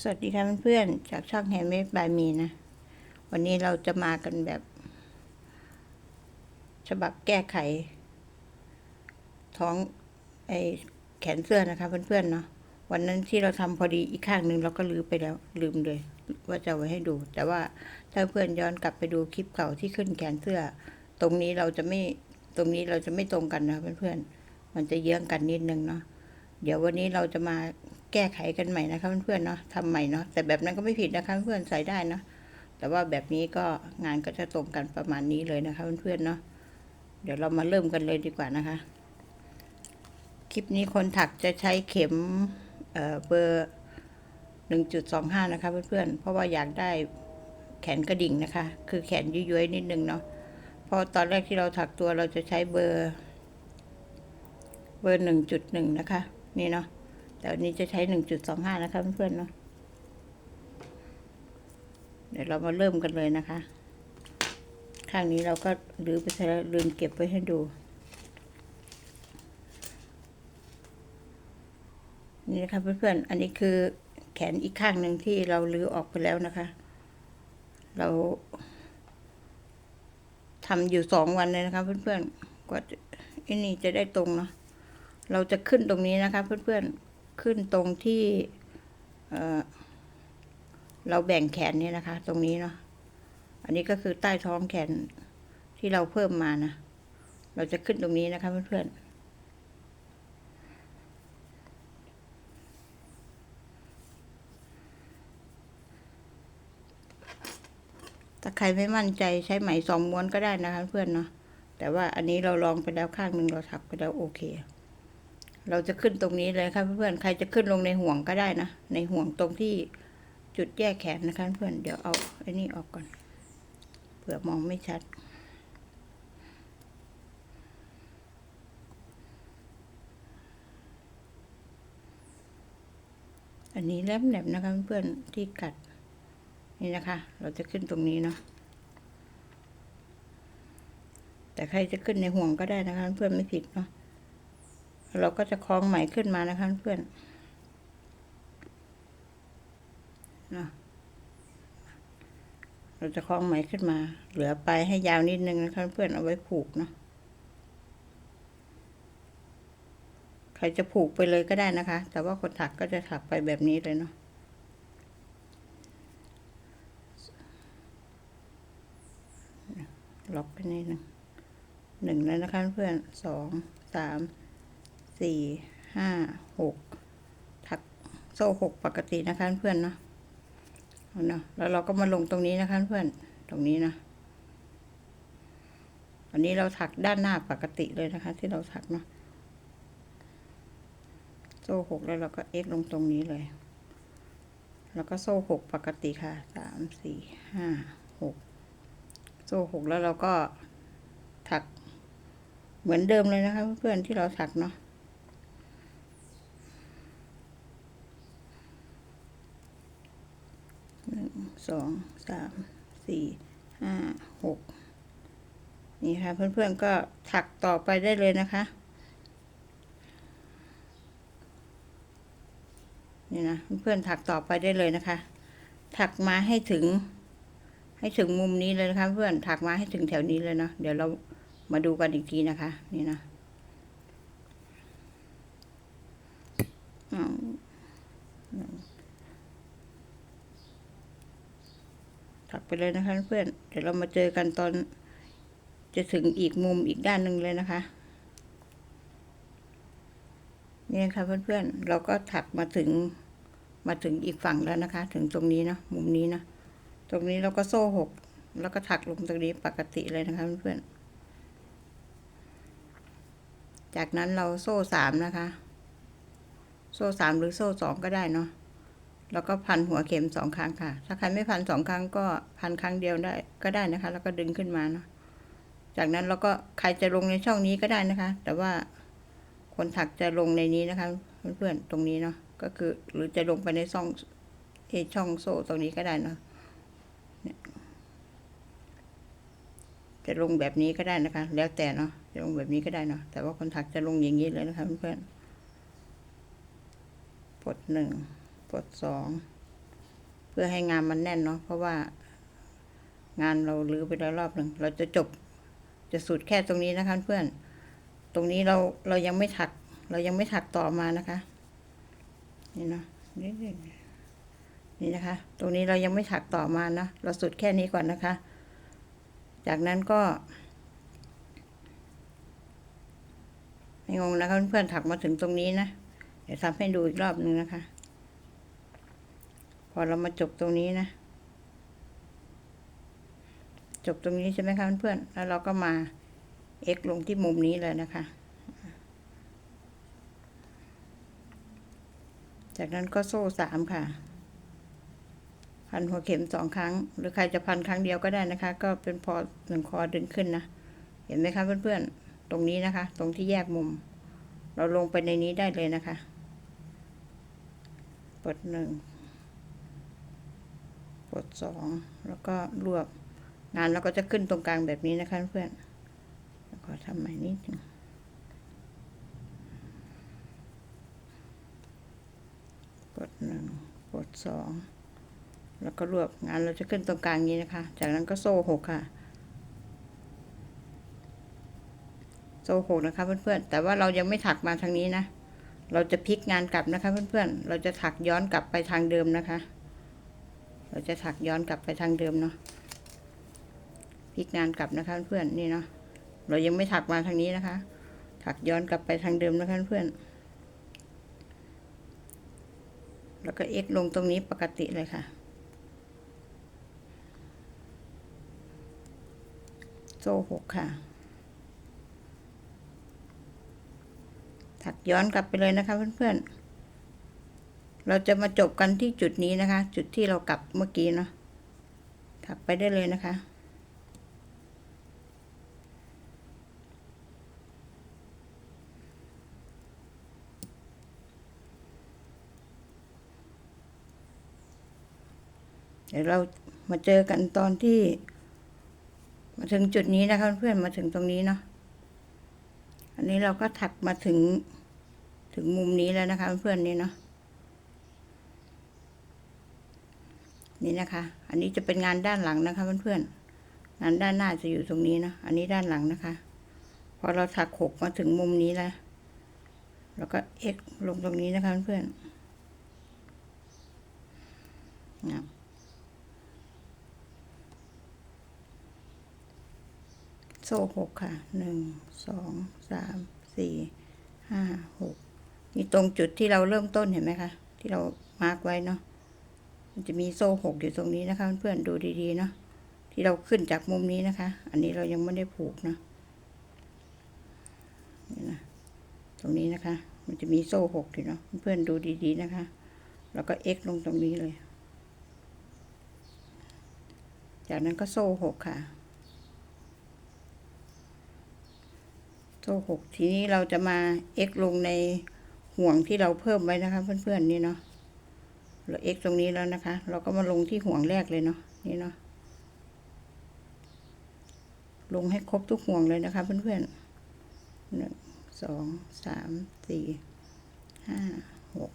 สวัสดีค่ะเพื่อนๆจากช่องแฮมเมดบายมีนะ วันนี้เราจะมากันแบบ ฉบับแก้ไข ท้องไอแขนเสื้อนะคะเพื่อนๆเนาะวันนั้นที่เราทำพอดีอีกข้างหนึ่งเราก็ลืมไปแล้ว ลืมเลย ว่าจะไว้ให้ดู แต่ว่าถ้าเพื่อนย้อนกลับไปดูคลิปเก่าที่ขึ้นแขนเสื้อ ตรงนี้เราจะไม่ตรงนี้เราจะไม่ตรงกันนะเพื่อนๆมันจะเยื้องกันนิดนึงเนาะเดี๋ยววันนี้เราจะมา แก้ไขกันใหม่นะคะเพื่อนๆเนาะทำใหม่เนาะแต่แบบนั้นก็ไม่ผิดนะคะเพื่อนใส่ได้เนาะแต่ว่าแบบนี้ก็งานก็จะตรงกันประมาณนี้เลยนะคะเพื่อนๆเนาะเดี๋ยวเรามาเริ่มกันเลยดีกว่านะคะ คลิปนี้คนถักจะใช้เข็มเเบอร์หนึ่งจุดสองห้านะคะเพื่อนๆเพราะว่าอยากได้แขนกระดิ่งนะคะ คือแขนย้วยๆนิดนึงเนาะพราะตอนแรกที่เราถักตัวเราจะใช้เบอร์ เบอร์หนึ่งจุดหนึ่งนะคะ นี่เนาะ แต่อันนี้จะใช้หนึ่งจุดสองห้านะคะเพื่อนๆเนาะเดี๋ยวเรามาเริ่มกันเลยนะคะ ข้างนี้เราก็ลืมไปแล้วลืมเก็บไว้ให้ดู นี่นะคะเพื่อนๆ อันนี้คือแขนอีกข้างหนึ่งที่เราลื้อออกไปแล้วนะคะ เราทำอยู่สองวันเลยนะคะ เพื่อนๆ กว่าจะอ้นี่จะได้ตรงเนาะ เราจะขึ้นตรงนี้นะคะ เพื่อนๆ ขึ้นตรงที่เเราแบ่งแขนนี่นะคะ ตรงนี้เนาะอันนี้ก็คือใต้ท้องแขนที่เราเพิ่มมานะ เราจะขึ้นตรงนี้นะคะเพื่อนๆถ้าใครไม่มั่นใจใช้ไหมสองม้วนก็ได้นะคะเพื่อนเนาะแต่ว่าอันนี้เราลองไปแล้วข้างหนึ่งเราถักไปแล้วโอเค เราจะขึ้นตรงนี้เลยค่ะเพื่อนๆใครจะขึ้นลงในห่วงก็ได้นะ ในห่วงตรงที่จุดแยกแขนนะคะเพื่อนเดี๋ยวเอาไอ้นี่ออกก่อนเผื่อมองไม่ชัด อันนี้แหลมๆนะคะเพื่อนๆที่กัด นี่นะคะ เราจะขึ้นตรงนี้เนาะแต่ใครจะขึ้นในห่วงก็ได้นะคะ เพื่อนไม่ผิดเนาะ เราก็จะคล้องไหมขึ้นมานะคะเพื่อนเนะเราจะคล้องไหมขึ้นมา เหลือไปให้ยาวนิดนึงนะคะเพื่อนเอาไว้ผูกเนาะใครจะผูกไปเลยก็ได้นะคะ แต่ว่าคนถักก็จะถักไปแบบนี้เลยเนาะล็อกไปนิดนึงหนึ่งแล้วนะคะเพื่อนสองสาม สี่ห้าหกถักโซ่หกปกตินะคะเพื่อนเนาะเนาะแล้วเราก็มาลงตรงนี้นะคะเพื่อนตรงนี้นะอันนี้เราถักด้านหน้าปกติเลยนะคะ ที่เราถักเนาะโซ่หกแล้วเราก็เอฟลงตรงนี้เลย แล้วก็โซ่หกปกติค่ะสามสี่ห้าหกโซ่หกแล้วเราก็ถักเหมือนเดิมเลยนะคะ เพื่อนๆที่เราถักเนาะหนึ่ง สองสามสี่ห้าหกนี่ค่ะเพื่อนๆก็ถักต่อไปได้เลยนะคะ นี่นะเพื่อนๆถักต่อไปได้เลยนะคะ ถักมาให้ถึง ให้ถึงมุมนี้เลยนะคะ เพื่อนถักมาให้ถึงแถวนี้เลยเนาะเดี๋ยวเรามาดูกันอีกทีนะคะ นี่นะ ถักไปเลยนะคะเพื่อนเดี๋ยวเรามาเจอกันตอน จะถึงอีกมุมอีกด้านหนึ่งเลยนะคะ นี่นะคะเพื่อนๆเราก็ถักมาถึงมาถึงอีกฝั่งแล้วนะคะ ถึงตรงนี้เนาะมุมนี้นะตรงนี้เราก็โซ่หกแล้วก็ถักลงตรงนี้ปกติเลยนะคะเพื่อนๆจากนั้นเราโซ่สามนะคะ โซ่สามหรือโซ่สองก็ได้เนาะ แล้วก็พันหัวเข็มสองครั้งค่ะ ถ้าใครไม่พันสองครั้งก็พันครั้งเดียวได้ก็ได้นะคะ แล้วก็ดึงขึ้นมาเนาะ จากนั้นเราก็ใครจะลงในช่องนี้ก็ได้นะคะ แต่ว่าคนถักจะลงในนี้นะคะ เพื่อนๆตรงนี้เนาะ ก็คือหรือจะลงไปในช่องเอช่องโซ่ตรงนี้ก็ได้เนาะจะลงแบบนี้ก็ได้นะคะ แล้วแต่เนาะจะลงแบบนี้ก็ได้เนาะแต่ว่าคนถักจะลงอย่างนี้เลยนะคะเพื่อนๆปลดหนึ่ง ปลดสองพื่อให้งานมันแน่นเนาะเพราะว่า งานเราลื้อไปแล้วรอบหนึ่งเราจะจบ จะสุดแค่ตรงนี้นะคะเพื่อน ตรงนี้เราเรายังไม่ถัก เรายังไม่ถักต่อมานะคะ นี่เนาะนี่นี่นะคะ ตรงนี้เรายังไม่ถักต่อมานะเราสุดแค่นี้ก่อนนะคะ จากนั้นก็ไม่งงนะคะเพื่อนๆถักมาถึงตรงนี้นะ เดี๋ยวทำให้ดูอีกรอบหนึ่งนะคะ พอเรามาจบตรงนี้นะ จบตรงนี้ใช่ไหมคะเพื่อนๆแล้วเราก็มา x ลงที่มุมนี้เลยนะคะ จากนั้นก็โซ่สามค่ะ พันหัวเข็มสองครั้ง หรือใครจะพันครั้งเดียวก็ได้นะคะ ก็เป็นพอหนึ่งคอดึงขึ้นนะ เห็นไหมคะเพื่อนๆ ตรงนี้นะคะ ตรงที่แยกมุม เราลงไปในนี้ได้เลยนะคะปลดหนึ่ง ปลดสองแล้วก็รวบงานเราก็จะขึ้นตรงกลางแบบนี้นะคะเพื่อนขอทำใหม่นิดนึงปลดหนึ่งปลดสองแล้วก็รวบงานเราจะขึ้นตรงกลางนี้นะคะ จากนั้นก็โซ่หกค่ะ โซ่หกนะคะเพื่อนๆ แต่ว่าเรายังไม่ถักมาทางนี้นะ เราจะพลิกงานกลับนะคะเพื่อนๆ เราจะถักย้อนกลับไปทางเดิมนะคะ เราจะถักย้อนกลับไปทางเดิมเนาะพลิกงานกลับนะคะเพื่อนนี่เนาะเรายังไม่ถักมาทางนี้นะคะ ถักย้อนกลับไปทางเดิมนะคะเพื่อน แล้วก็เอ็กลงตรงนี้ปกติเลยค่ะ โซ่หกค่ะ ถักย้อนกลับไปเลยนะคะเพื่อนๆ เราจะมาจบกันที่จุดนี้นะคะ จุดที่เรากลับเมื่อกี้เนาะถักไปได้เลยนะคะ เดี๋ยวเรามาเจอกันตอนที่ มาถึงจุดนี้นะคะเพื่อนมาถึงตรงนี้เนาะอันนี้เราก็ถักมาถึงถึงมุมนี้แล้วนะคะเพื่อนๆนี่เนาะ นี่นะคะ อันนี้จะเป็นงานด้านหลังนะคะ เพื่อนๆงานด้านหน้าจะอยู่ตรงนี้นะอันนี้ด้านหลังนะคะ พอเราถักหกมาถึงมุมนี้แล้วแล้วก็เอ็กลงตรงนี้นะคะเพื่อนๆนะโซ่หกค่ะหนึ่งสองสามสี่ห้าหกนี่ตรงจุดที่เราเริ่มต้นเห็นไหมคะ ที่เรามาร์กไว้เนาะ มันจะมีโซ่หกอยู่ตรงนี้นะคะเพื่อนๆดูดีๆเนาะที่เราขึ้นจากมุมนี้นะคะ อันนี้เรายังไม่ได้ผูกนะนะตรงนี้นะคะ มันจะมีโซ่หกอยู่เนาะเพื่อนๆดูดีๆนะคะ แล้วก็เอ็กลงตรงนี้เลย จากนั้นก็โซ่หกค่ะ โซ่หกทีนี้เราจะมาเอ็กลงในห่วงที่เราเพิ่มไว้นะคะ เพื่อนๆนี่เนาะ เราเอ็กตรงนี้แล้วนะคะ เราก็มาลงที่ห่วงแรกเลยเนาะนี่เนาะลงให้ครบทุกห่วงเลยนะคะ เพื่อนๆหนึ่งสองสามสี่ห้าหก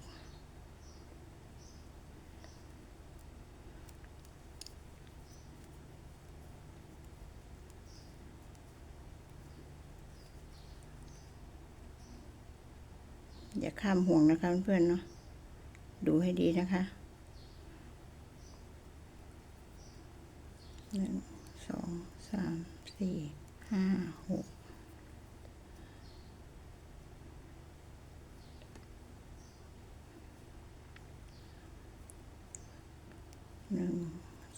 อย่าข้ามห่วงนะคะเพื่อนๆเนาะ ดูให้ดีนะคะหนึ่งสองสามสี่ห้าหกหนึ่ง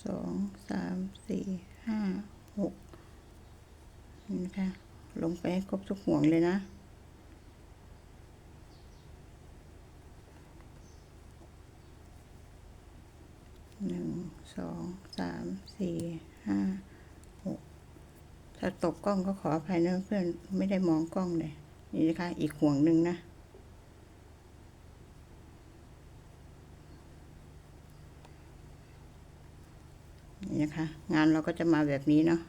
สองสามสี่ห้าหกนี่นะคะลงไปครบทุกห่วงเลยนะ หนึ่ง สองสามสี่ห้าหกถ้าตกกล้องก็ขออภัยนะเพื่อนไม่ได้มองกล้องเลยนี่นะคะอีกห่วงหนึ่งนะนี่นะคะ งานเราก็จะมาแบบนี้เนาะ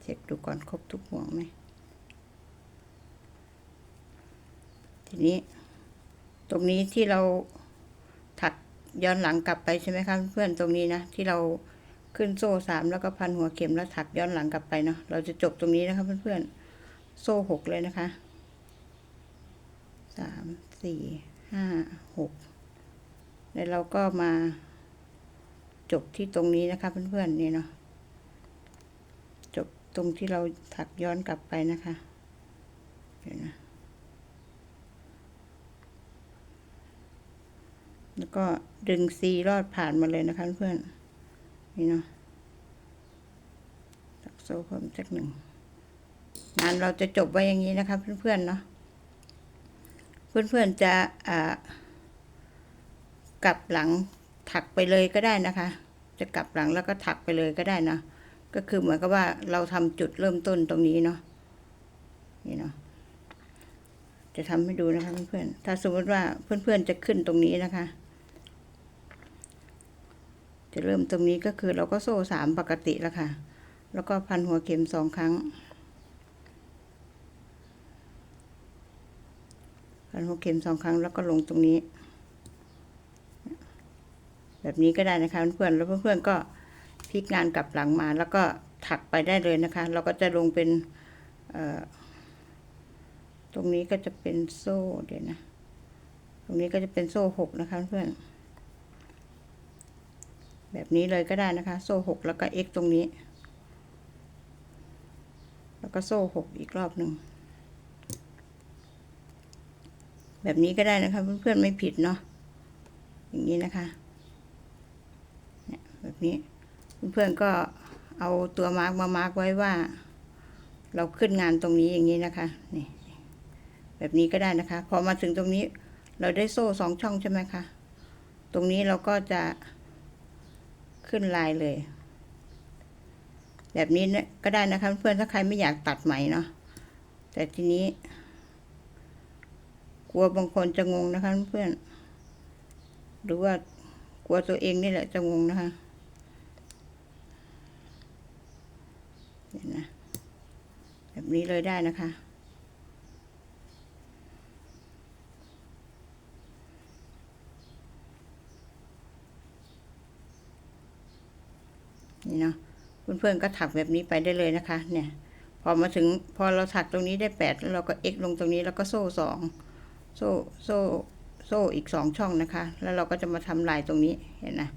เช็คดูก่อนครบทุกห่วงไหมทีนี้ ตรงนี้ที่เราถักย้อนหลังกลับไปใช่ไหมคะเพื่อนตรงนี้นะที่เราขึ้นโซ่สามแล้วก็พันหัวเข็มแล้วถักย้อนหลังกลับไปเนาะเราจะจบตรงนี้นะคะเพื่อนๆโซ่หกเลยนะคะสามสี่ห้าหกแล้วเราก็มาจบที่ตรงนี้นะคะเพื่อนๆนี่เนาะจบตรงที่เราถักย้อนกลับไปนะคะเดี๋ยวนะ แล้วก็ดึงซีรอดผ่านมาเลยนะคะเพื่อนนี่เนาะตักโซ่เพิ่มจากหนึ่งงานเราจะจบไว้อย่างนี้นะคะเพื่อนๆเนาะเพื่อนๆจะอ่ากลับหลังถักไปเลยก็ได้นะคะ จะกลับหลังแล้วก็ถักไปเลยก็ได้นะก็คือเหมือนกับว่าเราทำจุดเริ่มต้นตรงนี้เนาะนี่เนาะจะทำให้ดูนะคะเพื่อนๆถ้าสมมติว่าเพื่อนๆจะขึ้นตรงนี้นะคะ จะเริ่มตรงนี้ก็คือเราก็โซ่สามปกติแล้วค่ะ แล้วก็พันหัวเข็มสองครั้ง พันหัวเข็มสองครั้งแล้วก็ลงตรงนี้ แบบนี้ก็ได้นะคะเพื่อนๆแล้วเพื่อนๆก็พลิกงานกลับหลังมา แล้วก็ถักไปได้เลยนะคะ เราก็จะลงเป็นตรงนี้ก็จะเป็นโซ่เดี๋ยวนะ ตรงนี้ก็จะเป็นโซ่หกนะคะเพื่อน แบบนี้เลยก็ได้นะคะ โซ่หกแล้วก็ x ตรงนี้ แล้วก็โซ่หกอีกรอบหนึ่ง แบบนี้ก็ได้นะคะเพื่อนๆไม่ผิดเนาะ อย่างนี้นะคะเนี่ยแบบนี้เพื่อนๆก็เอาตัวมาร์กมามาร์กไว้ว่า เราขึ้นงานตรงนี้อย่างนี้นะคะ นี่ แบบนี้ก็ได้นะคะ พอมาถึงตรงนี้ เราได้โซ่สองช่องใช่ไหมคะ ตรงนี้เราก็จะ ขึ้นลายเลย แบบนี้เนี่ยก็ได้นะคะเพื่อนถ้าใครไม่อยากตัดไหมเนาะแต่ทีนี้ กลัวบางคนจะงงนะคะเพื่อนหรือว่ากลัวตัวเองนี่แหละจะงงนะคะเห็นนะแบบนี้เลยได้นะคะ นี่เนาะ เพื่อนๆก็ถักแบบนี้ไปได้เลยนะคะ เนี่ย พอมาถึงพอเราถักตรงนี้ได้แปดแล้วเราก็เอ็กลงตรงนี้แล้วก็โซ่สองโซ่โซ่โซ่อีกสองช่องนะคะ แล้วเราก็จะมาทำลายตรงนี้เห็นนะ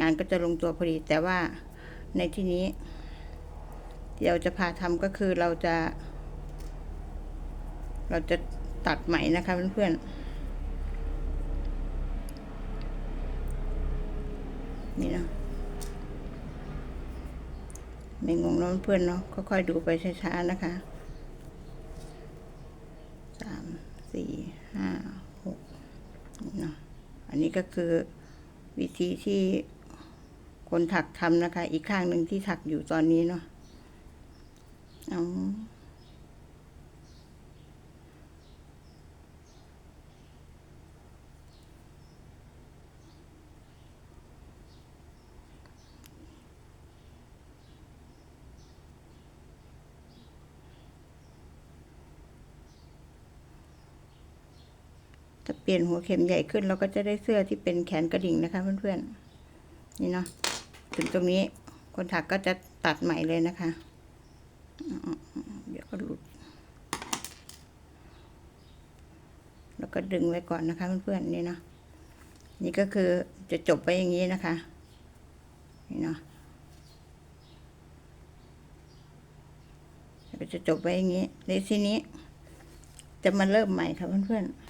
งานก็จะลงตัวพอดีแต่ว่าในที่นี้ที่เราจะพาทำก็คือเราจะ เราจะตัดไหมนะคะเพื่อนๆนี่นะ ไม่งงน้องเพื่อนเนาะค่อยๆดูไปช้าๆนะคะสามสี่ห้าหกเนาะอันนี้ก็คือวิธีที่คนถักทำนะคะ อีกข้างหนึ่งที่ถักอยู่ตอนนี้เนาะเอา ลี่ยนหัวเข็มใหญ่ขึ้น เราก็จะได้เสื้อที่เป็นแขนกระดิ่งนะคะเพื่อนๆนี่เนาะถึงตรงนี้คนถักก็จะตัดใหม่เลยนะคะเดี๋ยวก็หลุด แล้วก็ดึงไว้ก่อนนะคะเพื่อนๆนี่เนาะนี่ก็คือจะจบไปอย่างนี้นะคะ นี่เนาะก็จะจบไปอย่างนี้ในทีนี้จะมาเริ่มใหม่ค่ะเพื่อนๆ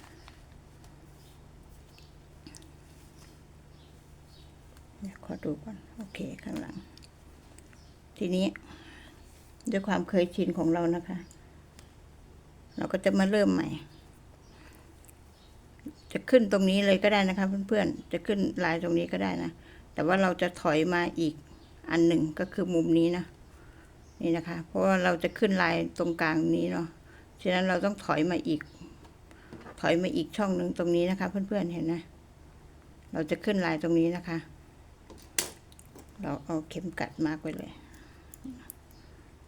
เดี๋ยวข อดูก่อน โอเค ข้างหลัง ทีนี้ด้วยความเคยชินของเรานะคะ เราก็จะมาเริ่มใหม่ จะขึ้นตรงนี้เลยก็ได้นะคะเพื่อนๆ จะขึ้นลายตรงนี้ก็ได้นะ แต่ว่าเราจะถอยมาอีกอันหนึ่งก็คือมุมนี้นะ นี่นะคะ เพราะว่าเราจะขึ้นลายตรงกลางนี้เนาะ ฉะนั้นเราต้องถอยมาอีก ถอยมาอีกช่องหนึ่งตรงนี้นะคะ เพื่อนๆ เห็นนะเราจะขึ้นลายตรงนี้นะคะ เราเอาเข็มกัดมาร์กไว้เลย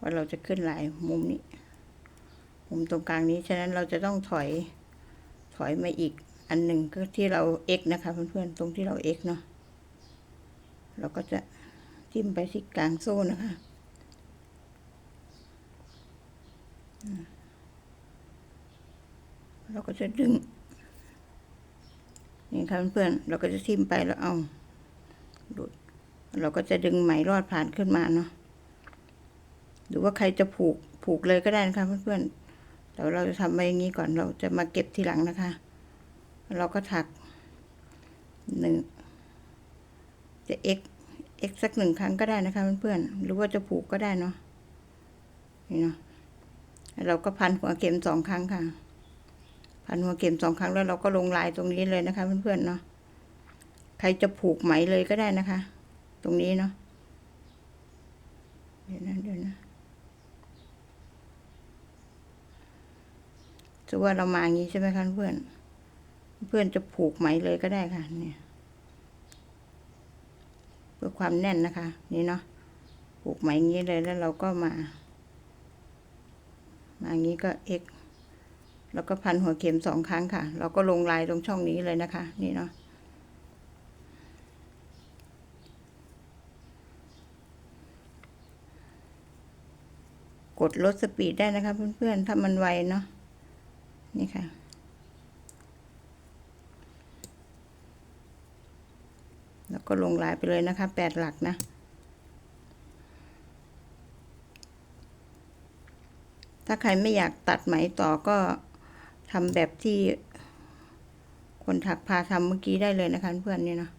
ว่าเราจะขึ้นลายมุมนี้ มุมตรงกลางนี้ ฉะนั้นเราจะต้องถอย ถอยมาอีกอันหนึ่งก็ที่เรา x นะคะเพื่อนๆ ตรงที่เรา x เนาะ เราก็จะจิ้มไปที่กลางโซ่นะคะเราก็จะดึง นี่ค่ะเพื่อนๆ เราก็จะทิ่มไปแล้วเอาดูด เราก็จะดึงไหมรอดผ่านขึ้นมาเนาะหรือว่าใครจะผูกผูกเลยก็ได้นะคะเพื่อนๆแต่เราจะทำไปอย่างนี้ก่อนเราจะมาเก็บทีหลังนะคะ เราก็ถักหนึ่งจะ x x สักหนึ่งครั้งก็ได้นะคะเพื่อนๆหรือว่าจะผูกก็ได้เนาะนี่เนาะเราก็พันหัวเข็มสองครั้งค่ะ พันหัวเข็มสองครั้งแล้วเราก็ลงลายตรงนี้เลยนะคะเพื่อนๆเนาะใครจะผูกไหมเลยก็ได้นะคะ ตรงนี้เนาะเดี๋ยวนะเดี๋ยวนะจะว่าเรามาอย่างนี้ใช่ไหมคะเพื่อน เพื่อนจะผูกไหมเลยก็ได้ค่ะ เนี่ย เพื่อความแน่นนะคะ นี่เนาะผูกไหมอย่างนี้เลยแล้วเราก็มา มาอย่างนี้ก็ x แล้วก็พันหัวเข็มสองครั้งค่ะ เราก็ลงลายตรงช่องนี้เลยนะคะ นี่เนาะ ดลดสปีดได้นะคะเพื่อนๆถ้ามันไวเนาะนี่ค่ะ แล้วก็ลงลายไปเลยนะคะแปดหลักนะถ้าใครไม่อยากตัดไหมต่อก็ทำแบบที่คนถักพาทำเมื่อกี้ได้เลยนะคะเพื่อนนี่เนาะ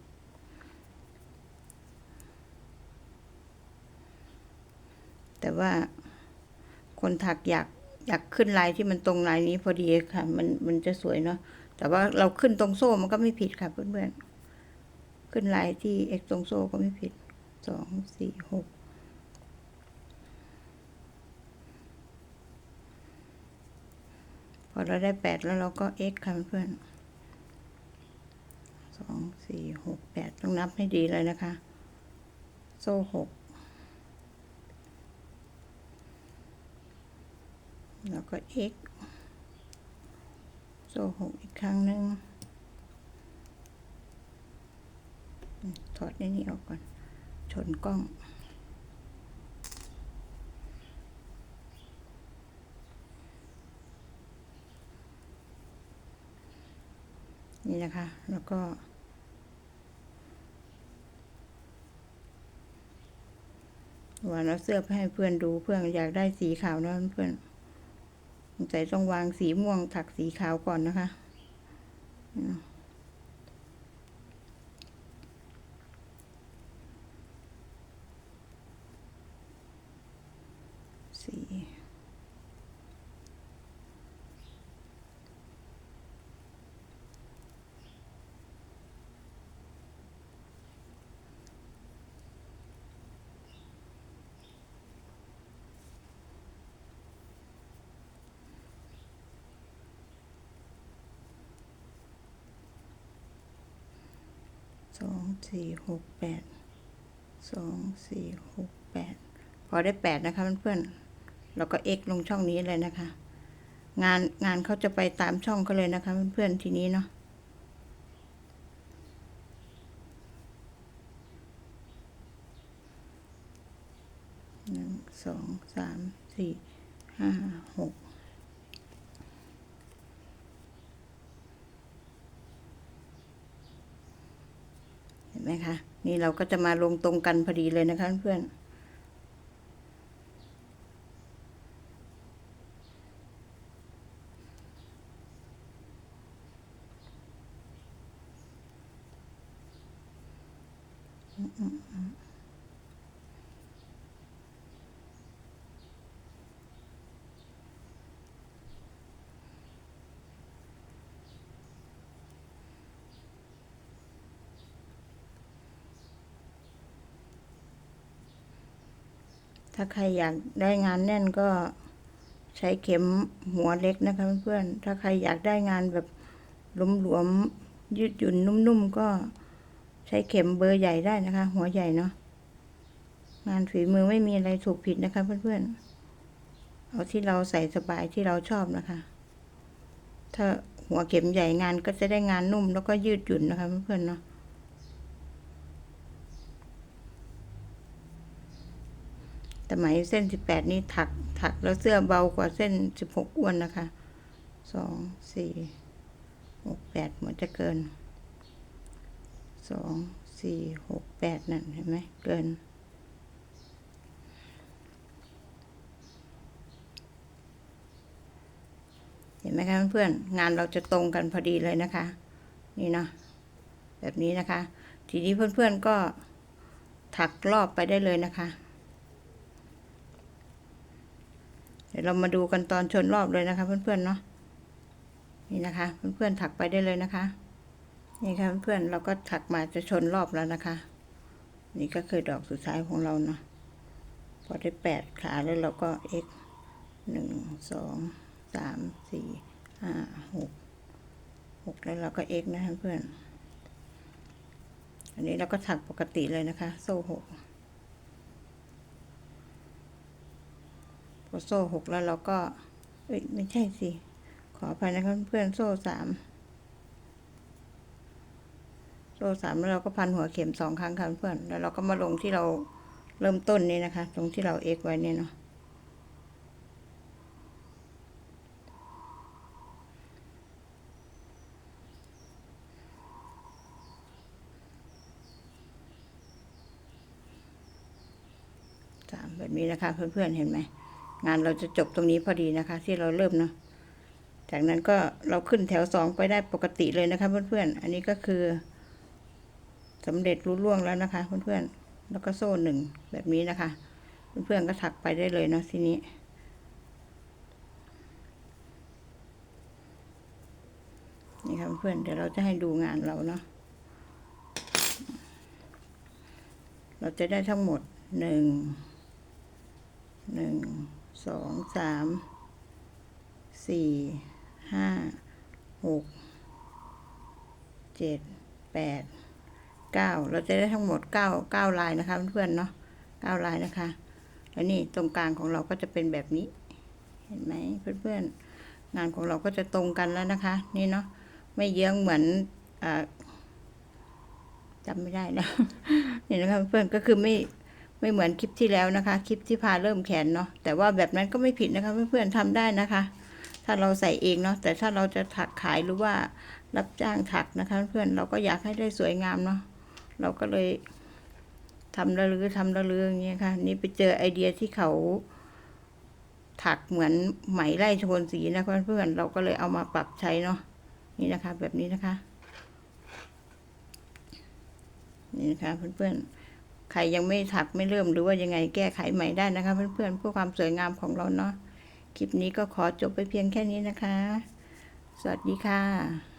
แต่ว่า คนถักอยากอยากขึ้นลายที่มันตรงลายนี้พอดีค่ะ มันมันจะสวยเนาะแต่ว่าเราขึ้นตรงโซ่มันก็ไม่ผิดค่ะเพื่อนๆขึ้นลายที่เอกตรงโซ่ก็ไม่ผิดสองสี่หกพอเราได้แปดแล้วเราก็ x ค่ะเพื่อนสองสี่หกแปดต้องนับให้ดีเลยนะคะ โซ่หก แล้วก็ x โซ่หกอีกครั้งหนึ่งถอดในนี้ออกก่อน ชนกล้องนี่นะคะ แล้วก็วางแล้วเสื้อไปให้เพื่อนดูเพื่อนอยากได้สีขาวนะเพื่อน ใส่ต้องวางสีม่วงถักสีขาวก่อนนะคะ สี สองสี่หกแปดสองสี่หกแปดพอได้แปดนะคะเพื่อนๆเราก็ x ลงช่องนี้เลยนะคะ งานงานเขาจะไปตามช่องเขาเลยนะคะเพื่อนๆทีนี้เนาะหนึ่งสองสามสี่ห้าหก เห็น ไหมคะ นี่เราก็จะมาลงตรงกันพอดีเลยนะคะเพื่อน ถ้าใครอยากได้งานแน่นก็ใช้เข็มหัวเล็กนะคะเพื่อนๆ ถ้าใครอยากได้งานแบบหลวมๆยืดหยุ่นนุ่มๆก็ใช้เข็มเบอร์ใหญ่ได้นะคะ หัวใหญ่เนาะงานฝีมือไม่มีอะไรถูกผิดนะคะเพื่อนๆ เอาที่เราใส่สบายที่เราชอบนะคะ ถ้าหัวเข็มใหญ่งานก็จะได้งานนุ่มแล้วก็ยืดหยุ่นนะคะเพื่อนๆเนาะ แต่ไหมเส้นสิบแปดนี่ถักถักแล้วเสื้อเบากว่าเส้นสิบหกอ้วนนะคะสองสี่หกแปดเหมือนจะเกินสองสี่หกแปดนั่นเห็นไหมเกิน เห็นไหมคะเพื่อนๆงานเราจะตรงกันพอดีเลยนะคะ นี่เนาะแบบนี้นะคะ ทีนี้เพื่อนๆก็ถักรอบไปได้เลยนะคะ เดี๋ยวเรามาดูกันตอนชนรอบเลยนะคะ เพื่อนๆเนาะนี่นะคะ เพื่อนๆถักไปได้เลยนะคะ นี่ค่ะเพื่อนๆเราก็ถักมาจะชนรอบแล้วนะคะ นี่ก็คือดอกสุดท้ายของเราเนาะพอได้แปดขาแล้วเราก็ x หนึ่งสองสามสี่ห้าหกหกแล้วเราก็ x นะเพื่อน อันนี้เราก็ถักปกติเลยนะคะ โซ่หก พอโซ่หกแล้วเราก็ เอ้ยไม่ใช่สิ ขออภัยนะคะเพื่อนโซ่สามโซ่สามแล้วเราก็พันหัวเข็มสองครั้งค่ะเพื่อน แล้วเราก็มาลงที่เราเริ่มต้นนี้นะคะ ตรงที่เรา x ไว้เนี่ยเนาะสามแบบนี้นะคะเพื่อนๆเห็นไหม งานเราจะจบตรงนี้พอดีนะคะ ที่เราเริ่มเนาะจากนั้นก็เราขึ้นแถวสองไปได้ปกติเลยนะคะเพื่อนๆ อันนี้ก็คือสำเร็จรู้ล่วงแล้วนะคะเพื่อนๆ แล้วก็โซ่หนึ่งแบบนี้นะคะ เพื่อนๆก็ถักไปได้เลยเนาะทีนี้ นี่ค่ะเพื่อนเดี๋ยวเราจะให้ดูงานเราเนาะ เราจะได้ทั้งหมดหนึ่งหนึ่ง สองสามสี่ห้าหกเจ็ดแปดเก้าเราจะได้ทั้งหมดเก้าเก้าลายนะคะเพื่อนๆเนาะเก้าลายนะคะ แล้วนี่ตรงกลางของเราก็จะเป็นแบบนี้ เห็นไหมเพื่อนๆงานของเราก็จะตรงกันแล้วนะคะ นี่เนาะไม่เยื้องเหมือนอจำไม่ได้แล้วนี่นะคะเพื่อนก็คือไม่ ไม่เหมือนคลิปที่แล้วนะคะ คลิปที่พาเริ่มแขนเนาะแต่ว่าแบบนั้นก็ไม่ผิดนะคะเพื่อนๆทำได้นะคะ ถ้าเราใส่เองเนาะแต่ถ้าเราจะถักขายหรือว่ารับจ้างถักนะคะ เพื่อนเราก็อยากให้ได้สวยงามเนาะเราก็เลยทำละลือทำละลืออย่างเงี้ยค่ะ นี่ไปเจอไอเดียที่เขาถักเหมือนไหมไล่โทนสีนะคะเพื่อนๆเราก็เลยเอามาปรับใช้เนาะนี่นะคะ แบบนี้นะคะ นี่นะคะเพื่อนๆ ใครยังไม่ถักไม่เริ่มหรือว่ายังไงแก้ไขใหม่ได้นะคะ เพื่อนๆเพื่อความสวยงามของเราเนาะคลิปนี้ก็ขอจบไปเพียงแค่นี้นะคะ สวัสดีค่ะ